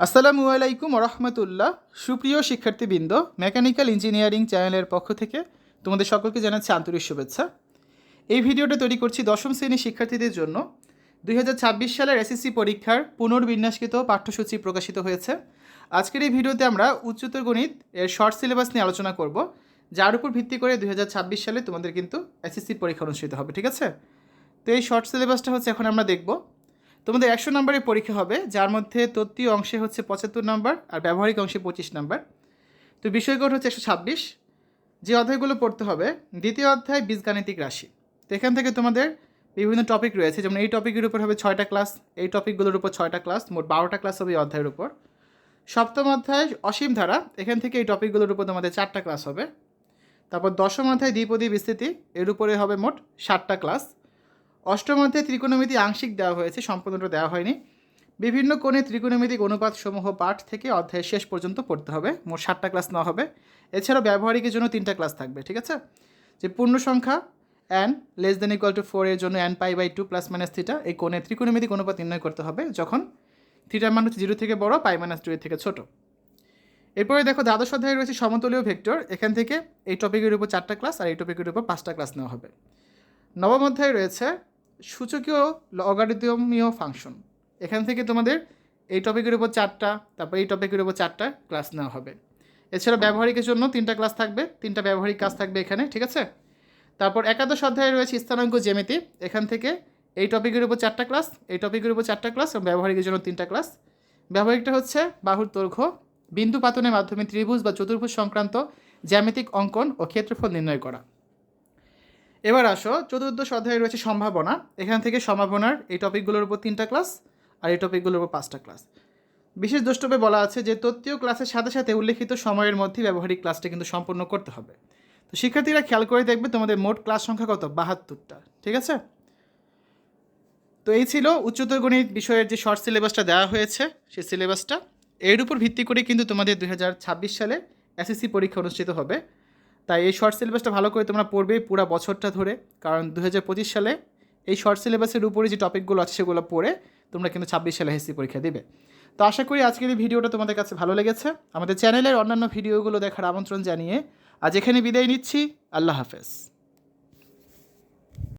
আসসালামু আলাইকুম রহমতুল্লাহ সুপ্রিয় শিক্ষার্থীবৃন্দ, মেকানিক্যাল ইঞ্জিনিয়ারিং চ্যানেলের পক্ষ থেকে তোমাদের সকলকে জানাচ্ছি আন্তরিক শুভেচ্ছা। এই ভিডিওটা তৈরি করছি দশম শ্রেণির শিক্ষার্থীদের জন্য। দুই হাজার ছাব্বিশ সালের এসএসসি পরীক্ষার পুনর্বিন্যাসকৃত পাঠ্যসূচি প্রকাশিত হয়েছে। আজকের এই ভিডিওতে আমরা উচ্চতর গণিত এর শর্ট সিলেবাস নিয়ে আলোচনা করব। যার উপর ভিত্তি করে দুই হাজার ছাব্বিশ সালে তোমাদের কিন্তু এসএসসি পরীক্ষা অনুষ্ঠিত হবে, ঠিক আছে? তো এই শর্ট সিলেবাসটা হচ্ছে এখন আমরা দেখব। তোমাদের একশো নম্বরের পরীক্ষা হবে, যার মধ্যে তত্ত্বীয় অংশে হচ্ছে পঁচাত্তর নম্বর আর ব্যবহারিক অংশে পঁচিশ নম্বর। তো বিষয়কোড হচ্ছে একশো ছাব্বিশ। যে অধ্যায়গুলো পড়তে হবে, দ্বিতীয় অধ্যায় বীজগাণিতিক রাশি। তো এখান থেকে তোমাদের বিভিন্ন টপিক রয়েছে, যেমন এই টপিকের উপর হবে ছয়টা ক্লাস এই টপিকগুলোর উপর ছয়টা ক্লাস মোট বারোটা ক্লাস হবে এই অধ্যায়ের উপর। সপ্তম অধ্যায় অসীম ধারা, এখান থেকে এই টপিকগুলোর উপর তোমাদের চারটা ক্লাস হবে। তারপর দশম অধ্যায় দ্বিপদী বিস্তৃতি, এর উপরে হবে মোট ষাটটা ক্লাস অষ্টম অধ্যায়ে ত্রিকোণমিতি আংশিক দেওয়া হয়েছে, সম্পূর্ণটা দেওয়া হয়নি। বিভিন্ন কোণে ত্রিকোণমিতিক অনুপাত সমূহ পাঠ থেকে অধ্যায়ের শেষ পর্যন্ত পড়তে হবে, মোট ষাটটা ক্লাস নেওয়া হবে। এছাড়াও ব্যবহারিকের জন্য তিনটা ক্লাস থাকবে, ঠিক আছে? যে পূর্ণ সংখ্যা n less than equal to four এর জন্য n pi by two plus minus theta এই কোণে ত্রিকোণমিতিক অনুপাত নির্ণয় করতে হবে যখন থিটার মান হচ্ছে জিরো থেকে বড় পাই মাইনাস টু এর থেকে ছোটো। এরপরে দেখো, দ্বাদশ অধ্যায়ে রয়েছে সমতলীয় ভেক্টর, এখান থেকে এই টপিকের উপর চারটা ক্লাস আর এই টপিকের উপর পাঁচটা ক্লাস নেওয়া হবে। নবম অধ্যায়ে রয়েছে সূচকীয় লগারিদমীয় ফাংশন এখান থেকে তোমাদের এই টপিকের উপর চারটা, তারপর এই টপিকের উপর চারটা ক্লাস নেওয়া হবে। এছাড়া ব্যবহারিকের জন্য তিনটা ক্লাস থাকবে, তিনটা ব্যবহারিক কাজ থাকবে এখানে, ঠিক আছে? তারপর একাদশ অধ্যায়ে রয়েছে স্থানাঙ্ক জ্যামিতি। এখান থেকে এই টপিকের উপর চারটা ক্লাস এই টপিকের উপর চারটা ক্লাস এবং ব্যবহারিকের জন্য তিনটা ক্লাস ব্যবহারিকটা হচ্ছে বাহুর দৈর্ঘ্য, বিন্দু পাতনের মাধ্যমে ত্রিভুজ বা চতুর্ভুজ সংক্রান্ত জ্যামিতিক অঙ্কন ও ক্ষেত্রফল নির্ণয় করা। এবার আসো, চতুর্দশ অধ্যায়ে রয়েছে সম্ভাবনা। এখান থেকে সম্ভাবনার এই টপিকগুলোর উপর তিনটা ক্লাস আর এই টপিকগুলোর উপর পাঁচটা ক্লাস। বিশেষ দ্রষ্টব্যে বলা আছে যে, তত্ত্বীয় ক্লাসের সাথে সাথে উল্লেখিত সময়ের মধ্যে ব্যবহারিক ক্লাসটা কিন্তু সম্পূর্ণ করতে হবে। তো শিক্ষার্থীরা খেয়াল করে দেখবে তোমাদের মোট ক্লাস সংখ্যা কত? বাহাত্তরটা। ঠিক আছে? তো এই ছিল উচ্চতর গণিত বিষয়ের যে শর্ট সিলেবাসটা দেওয়া হয়েছে, সেই সিলেবাসটা। এর উপর ভিত্তি করে কিন্তু তোমাদের দু হাজার ছাব্বিশ সালে এসএসসি পরীক্ষা অনুষ্ঠিত হবে। তাই এই শর্ট সিলেবাসটা ভালো করে তোমরা পড়বেই পুরো বছরটা ধরে। কারণ দু হাজার পঁচিশ সালে এই শর্ট সিলেবাসের উপরে যে টপিকগুলো আছে সেগুলো পড়ে তোমরা কিন্তু ছাব্বিশ সালে হেসি পরীক্ষা দেবে। তো আশা করি আজকের এই ভিডিওটা তোমাদের কাছে ভালো লেগেছে। আমাদের চ্যানেলের অন্যান্য ভিডিওগুলো দেখার আমন্ত্রণ জানিয়ে আজ এখানে বিদায় নিচ্ছি। আল্লাহ হাফেজ।